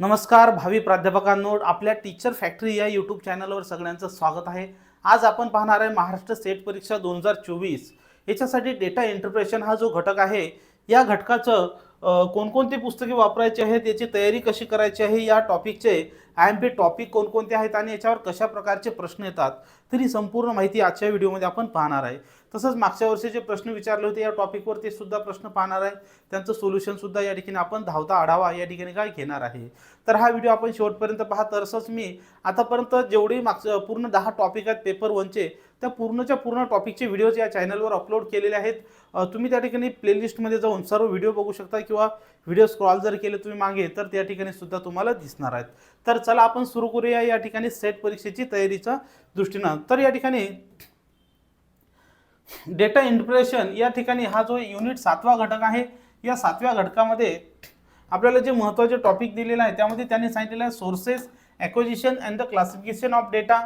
नमस्कार भावी प्राध्यापकांनो. आपल्या टीचर फॅक्टरी या यूट्यूब चॅनलवर सगळ्यांचं स्वागत आहे. आज आपण पाहणार आहे महाराष्ट्र स्टेट परीक्षा दोन हजार चोवीस. याच्यासाठी डेटा इंटरप्रेशन हा जो घटक आहे या घटकाचं कोणकोणती पुस्तके वापरायची आहेत याची तयारी कशी करायची आहे या टॉपिकचे आय एम पी टॉपिक कोणकोणते आहेत आणि याच्यावर कशा प्रकारचे प्रश्न येतात तर ही संपूर्ण माहिती आजच्या व्हिडिओमध्ये आपण पाहणार आहे. तसंच मागच्या वर्षी जे प्रश्न विचारले होते या टॉपिकवर ते सुद्धा प्रश्न पाहणार आहे. त्यांचं सोल्युशनसुद्धा या ठिकाणी आपण धावता आढावा या ठिकाणी काय घेणार आहे. तर हा व्हिडिओ आपण शेवटपर्यंत पाहा. तसंच मी आतापर्यंत जेवढी मागचं पूर्ण दहा टॉपिक आहेत पेपर वनचे त्या पूर्णच्या पूर्ण टॉपिकचे व्हिडिओज या चॅनलवर अपलोड केलेले आहेत. तुम्ही त्या ठिकाणी प्लेलिस्टमध्ये जाऊन सर्व व्हिडिओ बघू शकता किंवा व्हिडिओ स्क्रॉल जर केले तुम्ही मागे तर त्या ठिकाणी सुद्धा तुम्हाला दिसणार आहेत. तर चला आपण सुरू करूया या ठिकाणी सेट परीक्षेची तयारीच्या दृष्टीनं. तर या ठिकाणी डेटा इंटरप्रेशन या ठिकाणी हा जो युनिट सातवा घटक आहे या सातव्या घटकामध्ये आपल्याला जे महत्त्वाचे टॉपिक दिलेलं आहे त्यामध्ये त्यांनी सांगितलेलं आहे sources acquisition and the classification of data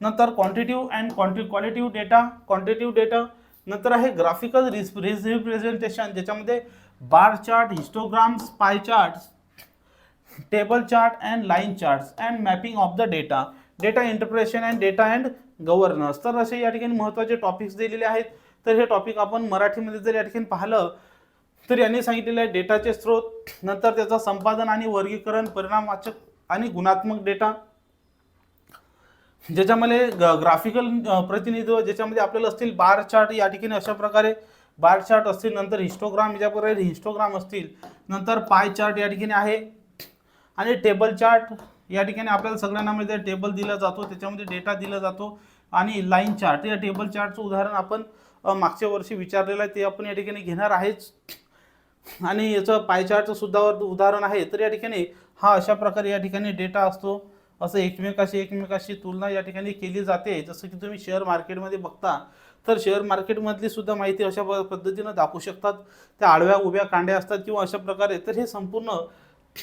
नंतर quantitative and quanti qualitative data quantitative data नंतर आहे ग्राफिकल रिप्रेझेंटेशन ज्याच्यामध्ये bar chart histograms pie charts table chart and line charts and mapping of the data data interpretation and data and governance तर असे या ठिकाणी महत्त्वाचे topics दिलेले आहेत. तर हे टॉपिक आपण मराठीमध्ये जर या ठिकाणी पाहिलं तर यांनी सांगितलेलं आहे डेटाचे स्रोत नंतर त्याचं संपादन आणि वर्गीकरण परिणामवाचक आणि गुणात्मक डेटा ज्याच्यामध्ये ग्राफिकल प्रतिनिधित्व ज्याच्यामध्ये आपल्याला असतील बार चार्ट या ठिकाणी अशा प्रकारे बार चार्ट असतील नंतर हिस्टोग्राम ज्या प्रकारे हिस्टोग्राम असतील नंतर पाय चार्ट या ठिकाणी आहे. आणि टेबल चार्ट या ठिकाणी आपल्याला सगळ्यांना म्हणजे टेबल दिला जातो त्याच्यामध्ये डेटा दिला जातो आणि लाईन चार्ट या टेबल चार्टचं उदाहरण आपण मागच्या वर्षी विचारलेलं आहे ते आपण या ठिकाणी घेणार आहेच. आणि याचं पाय चार्टचं सुद्धा उदाहरण आहे. तर या ठिकाणी हा अशा प्रकारे या ठिकाणी डेटा असतो. असं एकमेकाशी एकमेकाशी तुलना या ठिकाणी केली जाते. जसं की तुम्ही शेअर मार्केटमध्ये बघता तर शेअर मार्केटमधली सुद्धा माहिती अशा प- पद्धतीनं दाखवू शकतात. त्या आडव्या उभ्या कांड्या असतात किंवा अशा प्रकारे. तर हे संपूर्ण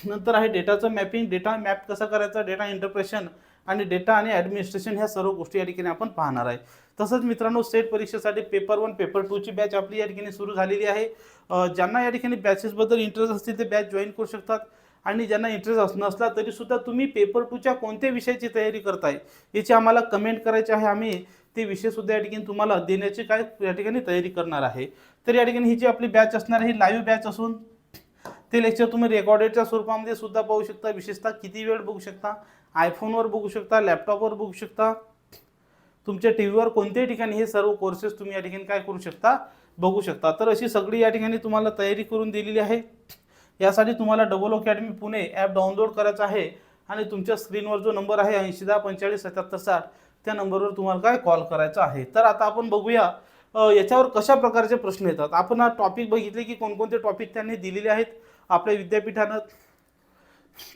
नंतर आहे डेटाचं मॅपिंग डेटा मॅप कसा करायचा? डेटा इंटरप्रेशन आणि डेटा आणि ॲडमिनिस्ट्रेशन ह्या सर्व गोष्टी या ठिकाणी आपण पाहणार आहे. तसंच मित्रांनो सेट परीक्षेसाठी पेपर वन पेपर टूची बॅच आपली या ठिकाणी सुरू झालेली आहे. ज्यांना या ठिकाणी बॅचेसबद्दल इंटरेस्ट असतील ते बॅच जॉईन करू शकतात. आणि ज्यांना इंटरेस्ट अस नसला तरी सुद्धा तुम्ही पेपर टूच्या कोणत्या विषयाची तयारी करताय याची आम्हाला कमेंट करायची आहे. आम्ही ते विषय सुद्धा या ठिकाणी तुम्हाला देण्याची काय या ठिकाणी तयारी करणार आहे. तर या ठिकाणी ही जी आपली बॅच असणार आहे ही लाईव्ह बॅच असून ते लेक्चर तुम्ही रेकॉर्डेडच्या स्वरूपामध्ये सुद्धा पाहू शकता. विशेषतः किती वेळ बघू शकता? आयफोनवर बघू शकता लॅपटॉपवर बघू शकता तुमच्या टी व्हीवर कोणत्याही ठिकाणी हे सर्व कोर्सेस तुम्ही या ठिकाणी काय करू शकता? बघू शकता. तर अशी सगळी या ठिकाणी तुम्हाला तयारी करून दिलेली आहे. यासाठी तुम्हाला double academy Pune app download करायचं आहे. आणि तुमच्या स्क्रीनवर जो नंबर आहे ऐंशी दहा पंचेचाळीस सत्याहत्तर साठ त्या नंबरवर तुम्हाला काय कॉल करायचा आहे. तर आता आपण बघूया याच्यावर कशा प्रकारचे प्रश्न येतात. आपण हा टॉपिक बघितले की कोणकोणते टॉपिक त्यांनी दिलेले आहेत आपल्या विद्यापीठानं.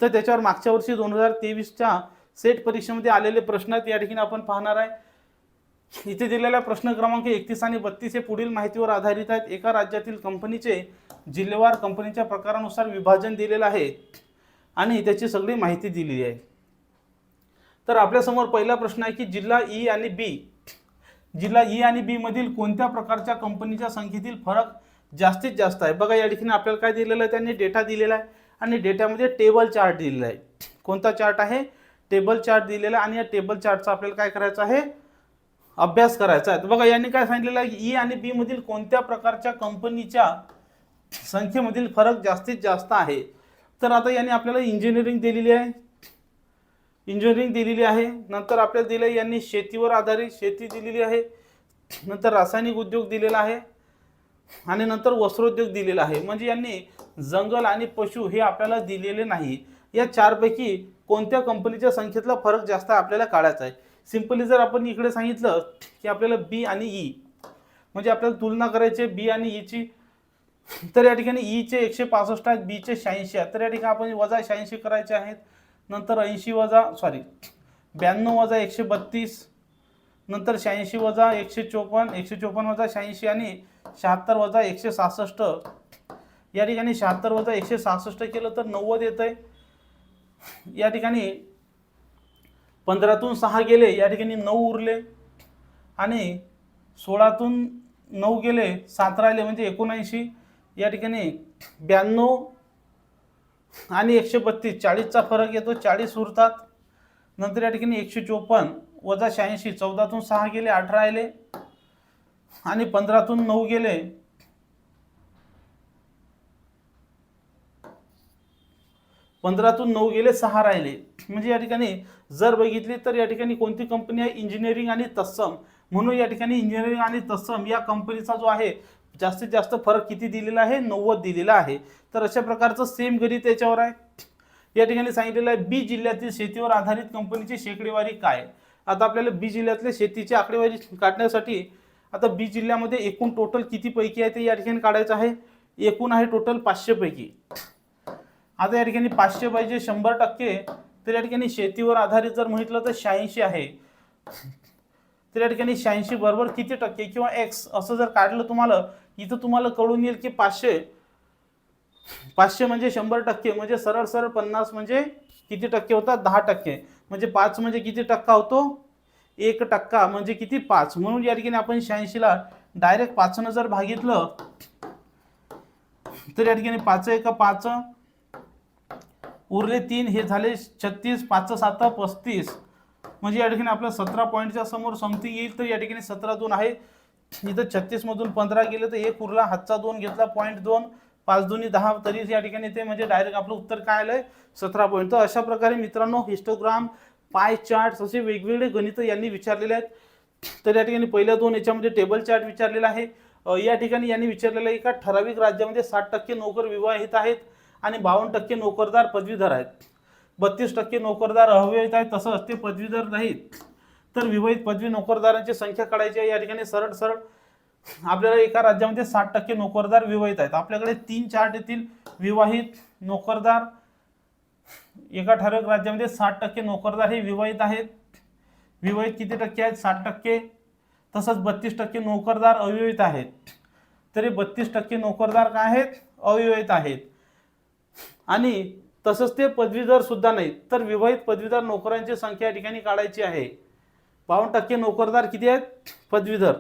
तर त्याच्यावर मागच्या वर्षी दोन हजार तेवीसच्या सेट परीक्षेमध्ये आलेले प्रश्न आहेत या ठिकाणी आपण पाहणार आहे. इथे दिलेला प्रश्न क्रमांक एकतीस आणि बत्तीस हे पुढील माहितीवर आधारित आहेत. एका राज्यातील कंपनीचे जिल्हेवार कंपनीच्या प्रकारानुसार विभाजन दिलेलं आहे आणि त्याची सगळी माहिती दिलेली आहे. तर आपल्यासमोर पहिला प्रश्न आहे की जिल्हा ई आणि बी जिल्हा ई आणि बी मधील कोणत्या प्रकारच्या कंपनीच्या संख्येतील फरक जास्तीत जास्त आहे? बघा या ठिकाणी आपल्याला काय दिलेलं आहे? त्यांनी डेटा दिलेला आहे आणि डेटामध्ये टेबल चार्ट दिलेला आहे. कोणता चार्ट आहे? टेबल चार्ट दिलेला आहे आणि या टेबल चार्टचा आपल्याला काय करायचं आहे? अभ्यास करायचा आहे. बघा यांनी काय सांगितलेलं आहे? ई आणि बी मधील कोणत्या प्रकारच्या कंपनीच्या संख्येमधील फरक जास्तीत जास्त आहे. तर आता यांनी आपल्याला इंजिनिअरिंग दिलेली आहे. इंजिनिअरिंग दिलेली आहे. नंतर आपल्याला दिलं यांनी शेतीवर आधारित शेती दिलेली आहे. नंतर रासायनिक उद्योग दिलेला आहे. आणि नंतर वस्त्रोद्योग दिलेला आहे. म्हणजे यांनी जंगल आणि पशु हे आपल्याला दिलेले नाही. या चारपैकी कोणत्या कंपनीच्या संख्येतला फरक जास्त आपल्याला काढायचा आहे. सिम्पली जर आपण इकडे सांगितलं की आपल्याला बी आणि ई म्हणजे आपल्याला तुलना करायची आहे बी आणि e ईची तर या ठिकाणी e ईचे एकशे पासष्ट आहेत बीचे शहाऐंशी आहेत. तर या ठिकाणी आपण वजा शहाऐंशी करायचे आहेत. नंतर ऐंशी वजा सॉरी ब्याण्णव वजा एकशे बत्तीस नंतर शहाऐंशी वजा एकशे चोपन्न एकशे चोपन्न वजा शहाऐंशी आणि शहात्तर वजा एकशे सहासष्ट. या ठिकाणी शहात्तर वजा एकशे सहासष्ट केलं तर नव्वद येतं आहे या ठिकाणी पंधरातून सहा गेले या ठिकाणी नऊ उरले. आणि सोळातून नऊ गेले सात राहिले म्हणजे एकोणऐंशी. या ठिकाणी ब्याण्णव आणि एकशे बत्तीस चाळीसचा फरक येतो. चाळीस उरतात. नंतर या ठिकाणी एकशे चोपन्न वजा शहाऐंशी चौदातून सहा गेले अठरा आले. आणि पंधरातून नऊ गेले. पंधरातून नऊ गेले सहा राहिले. म्हणजे या ठिकाणी जर बघितली तर या ठिकाणी कोणती कंपनी आहे? इंजिनिअरिंग आणि तत्सम. म्हणून या ठिकाणी इंजिनिअरिंग आणि तत्सम या कंपनीचा जो आहे जास्तीत जास्त फरक किती दिलेला आहे? नव्वद दिलेला आहे. तर अशा प्रकारचं सेम गणित याच्यावर आहे. या ठिकाणी सांगितलेलं आहे बी जिल्ह्यातील शेतीवर आधारित कंपनीची शेकडेवारी काय? आता आपल्याला बी जिल्ह्यातल्या शेतीची आकडेवारी काढण्यासाठी आता बी जिल्ह्यामध्ये एकूण टोटल किती पैकी आहे ते या ठिकाणी काढायचं आहे? एकूण आहे टोटल पाचशे पैकी. आता या ठिकाणी पाचशे पाहिजे शंभर टक्के. तर या ठिकाणी शेतीवर आधारित जर म्हटलं तर शहाऐंशी आहे. तर या ठिकाणी शहाऐंशी बरोबर किती टक्के? किंवा एक्स असं जर काढलं तुम्हाला इथं तुम्हाला कळून येईल की पाचशे पाचशे म्हणजे शंभर टक्के म्हणजे सरळ सरळ पन्नास म्हणजे किती टक्के होतात? दहा टक्के. म्हणजे पाच म्हणजे किती टक्का होतो? एक टक्का म्हणजे किती? पाच. म्हणून या ठिकाणी आपण शहाऐंशीला डायरेक्ट पाचनं जर भागितलं तर या ठिकाणी पाच एक पाच उरले तीन हे झाले छत्तीस पाच सात पस्तीस. म्हणजे या ठिकाणी आपल्या सतरा पॉईंटच्या समोर समथिंग येईल तर या ठिकाणी सतरा दोन आहे. इथं छत्तीसमधून पंधरा गेले तर एक उरला हातचा दोन घेतला पॉईंट दोन पाच दोन्ही दहा तरी या ठिकाणी ते म्हणजे डायरेक्ट आपलं उत्तर काय आलंय? सतरा पॉईंट तर अशा प्रकारे मित्रांनो हिस्टोग्राम पाय चार्ट असे वेगवेगळे गणित यांनी विचारलेले आहेत. तर या ठिकाणी पहिल्या दोन याच्यामध्ये टेबल चार्ट विचारलेला आहे. या ठिकाणी यांनी विचारलेलं आहे का ठराविक राज्यामध्ये साठ टक्के नोकर विवाहित आहेत आणि बावन्न टक्के नोकरदार पदवीधर आहेत. बत्तीस टक्के नोकरदार अविवाहित आहेत तसं असते पदवीधर नाहीत. तर विवाहित पदवी नोकरदारांची संख्या काढायची आहे. या ठिकाणी सरळ सरळ आपल्याला एका राज्यामध्ये साठ टक्के नोकरदार विवाहित आहेत. आपल्याकडे तीन चार्ट येतील. विवाहित नोकरदार एका ठराविक राज्यामध्ये साठ टक्के नोकरदार हे विवाहित आहेत. विवाहित किती टक्के आहेत? साठ टक्के. तसंच बत्तीस टक्के नोकरदार अविवाहित आहेत. तरी बत्तीस टक्के नोकरदार काय आहेत? अविवाहित आहेत. आणि तसंच ते पदवीधर सुद्धा नाहीत. तर विवाहित पदवीधर नोकरांची संख्या या ठिकाणी काढायची आहे. बावन्न टक्के नोकरदार किती आहेत? पदवीधर.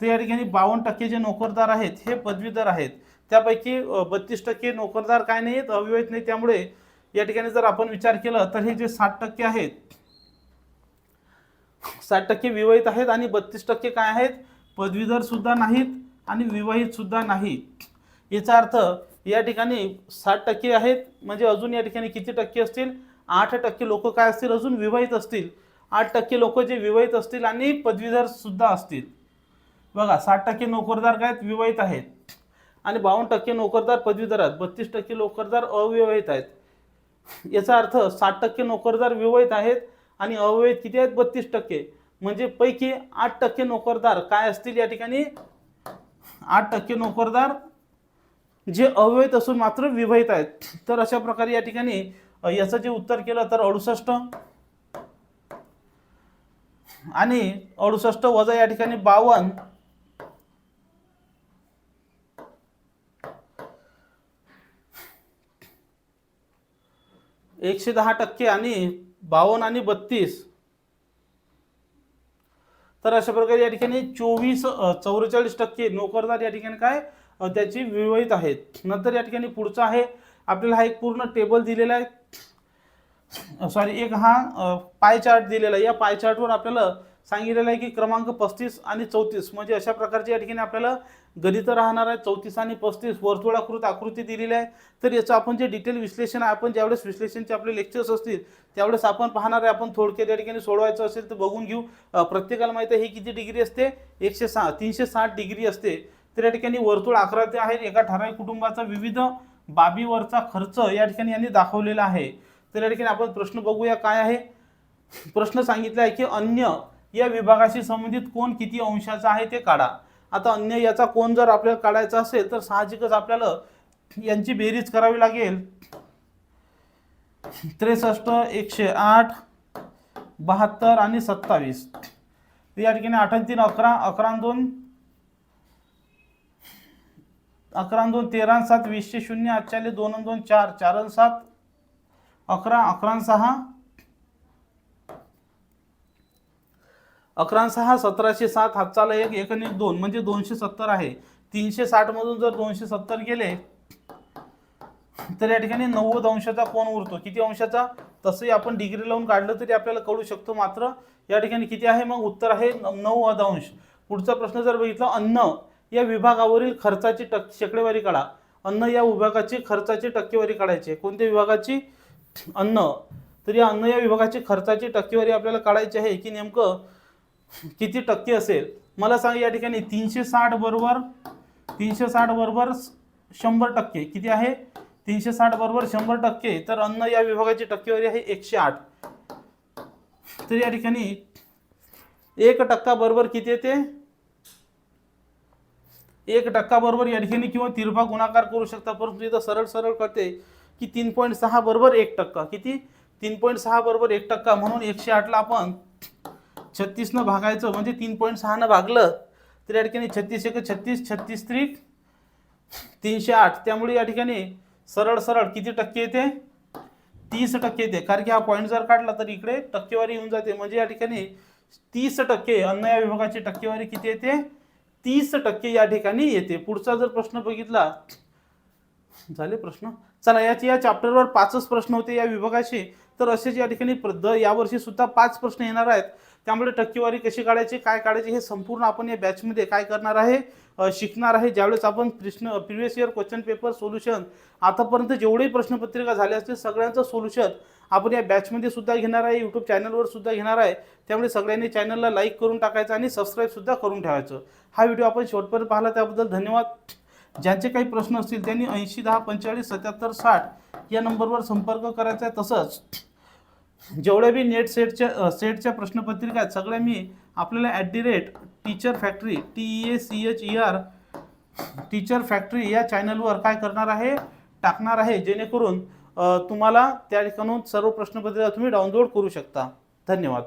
तर या ठिकाणी बावन्न टक्के जे नोकरदार आहेत हे पदवीधर आहेत. त्यापैकी बत्तीस टक्के नोकरदार काय नाहीत अविवाहित नाही त्यामुळे या ठिकाणी जर आपण विचार केला तर हे जे साठ टक्के आहेत साठ टक्के विवाहित आहेत आणि बत्तीस टक्के काय आहेत? पदवीधर सुद्धा नाहीत आणि विवाहित सुद्धा नाहीत याचा अर्थ या ठिकाणी साठ टक्के आहेत म्हणजे अजून या ठिकाणी किती टक्के असतील? आठ टक्के लोक काय असतील? अजून विवाहित असतील. आठ टक्के लोक जे विवाहित असतील आणि पदवीधर सुद्धा असतील. बघा साठ टक्के नोकरदार काय आहेत? विवाहित आहेत. आणि बावन्न टक्के नोकरदार पदवीधर आहेत. बत्तीस टक्के नोकरदार अविवाहित आहेत. याचा अर्थ साठ टक्के नोकरदार विवाहित आहेत आणि अविवाहित किती आहेत? बत्तीस टक्के. म्हणजे पैकी आठ टक्के नोकरदार काय असतील या ठिकाणी? आठ टक्के नोकरदार जे अविवाहित असून मात्र विवाहित आहेत. तर अशा प्रकारे या ठिकाणी याचं जे उत्तर केलं तर अडुसष्ट आणि अडुसष्ट वजा या ठिकाणी बावन्न. एकशे दहा टक्के आणि बावन्न आणि बत्तीस. तर अशा प्रकारे या ठिकाणी चोवीस चौवेचाळीस टक्के नोकरदार या ठिकाणी काय त्याची विवाहित आहेत. नंतर या ठिकाणी पुढचा आहे. आपल्याला हा एक पूर्ण टेबल दिलेला आहे. सॉरी एक हा पाय चार्ट दिलेला आहे. या पाय चार्टवर आपल्याला सांगितलेलं आहे की क्रमांक पस्तीस आणि चौतीस. म्हणजे अशा प्रकारचे या ठिकाणी आपल्याला गणित राहणार आहे. चौतीस आणि पस्तीस वर्तुळाकृत आकृती दिलेली आहे. तर याचं आपण जे डिटेल विश्लेषण आहे आपण ज्यावेळेस विश्लेषणचे आपले लेक्चर्स असतील त्यावेळेस आपण पाहणार आहे आपण थोडक्यात या ठिकाणी सोडवायचं असेल तर बघून घेऊ. प्रत्येकाला माहिती आहे ही किती डिग्री असते? एकशे सहा तीनशे साठ डिग्री असते. तर या ठिकाणी वर्तुळ अकरा ते आहे. एका ठराविक कुटुंबाचा विविध बाबीवरचा खर्च या ठिकाणी यांनी दाखवलेला आहे. तर या ठिकाणी आपण प्रश्न बघूया काय आहे. प्रश्न सांगितला आहे की अन्य या विभागाशी संबंधित कोण किती अंशाचा आहे ते काढा. आता अन्य याचा कोण जर आपल्याला काढायचा असेल तर साहजिकच आपल्याला यांची बेरीज करावी लागेल. त्रेसष्ट एकशे आठ बहात्तर आणि सत्तावीस. या ठिकाणी आठ तीन अकरा अकरा दोन. अकरा दोन तेरा सात वीसशे शून्य आजच्याले दोन दोन चार चार आणि सात. अकरा अकरा सहा? अकरा सहा सतराशे सात हातचाला एक एक एक दोन म्हणजे दोनशे सत्तर आहे. तीनशे साठ मधून जर दोनशे सत्तर गेले तर या ठिकाणी नव्वद अंशाचा कोण उरतो. किती अंशाचा? तसंही आपण डिग्री लावून काढलं तरी आपल्याला कळू शकतो मात्र या ठिकाणी किती आहे? मग उत्तर आहे न- नव्वद अंश. पुढचा प्रश्न जर बघितला अन्न या विभागावरील खर्चाची टक्के शेकडेवारी काढा. अन्न या विभागाची खर्चाची टक्केवारी काढायची. कोणत्या विभागाची? अन्न. तर या अन्न या विभागाची खर्चाची टक्केवारी आपल्याला काढायची आहे की नेमकं किती टक्के असेल? मला सांग या ठिकाणी तीनशे साठ बरोबर तीनशे साठ बरोबर शंभर टक्के किती आहे? तीनशे साठ बरोबर शंभर टक्के. तर अन्न या विभागाची टक्केवारी आहे एकशे आठ. तर या ठिकाणी एक टक्का बरोबर किती येते एक टक्का बरोबर या ठिकाणी किंवा तिरपा गुणाकार करू शकता परंतु इथं सरळ सरळ कळते की तीन पॉईंट सहा बरोबर एक टक्का. किती? तीन पॉईंट सहा बरोबर एक टक्का म्हणून एकशे आठला आपण छत्तीसनं भागायचं म्हणजे तीन पॉईंट सहानं भागलं तर या ठिकाणी छत्तीस एक छत्तीस छत्तीस त्रिक तीनशे आठ. त्यामुळे या ठिकाणी सरळ सरळ किती टक्के येते? तीस टक्के येते. कारण की हा पॉईंट जर काढला तर इकडे टक्केवारी येऊन जाते. म्हणजे या ठिकाणी तीस टक्के अन्न या विभागाची टक्केवारी किती येते? तीस टक्के या ठिकाणी येते. पुढचा जर प्रश्न बघितला झाले प्रश्न? चला याची या चॅप्टरवर पाचच प्रश्न होते या विभागाचे. तर असेच या ठिकाणी द यावर्षी सुद्धा पाच प्रश्न येणार आहेत. त्यामुळे टक्केवारी कशी काढायची काय काढायची हे संपूर्ण आपण या बॅचमध्ये काय करणार आहे शिकणार आहे. ज्यावेळेस आपण प्रश्न previous year question paper solution आतापर्यंत जेवढेही प्रश्नपत्रिका झाले असतील सगळ्यांचं सोल्युशन आपण या बॅचमध्ये सुद्धा घेणार आहे. यूट्यूब चॅनलवर सुद्धा घेणार आहे. त्यामुळे सगळ्यांनी चॅनलला लाईक करून टाकायचं आणि सबस्क्राईबसुद्धा करून ठेवायचं. हा व्हिडिओ आपण शेवटपर्यंत पाहिला त्याबद्दल धन्यवाद. ज्यांचे काही प्रश्न असतील त्यांनी ऐंशी दहा पंचेचाळीस सत्याहत्तर साठ या नंबरवर संपर्क करायचा आहे. तसंच जेवढ्या बी नेट सेटच्या सेटच्या प्रश्नपत्रिका आहेत सगळ्या मी आपल्याला at the rate teacher factory T E A C H E R teacher factory या चॅनलवर काय करणार आहे टाकणार आहे जेणेकरून तुम्हाला त्या ठिकाणून सर्व प्रश्नपत्रिका तुम्ही डाउनलोड करू शकता. धन्यवाद.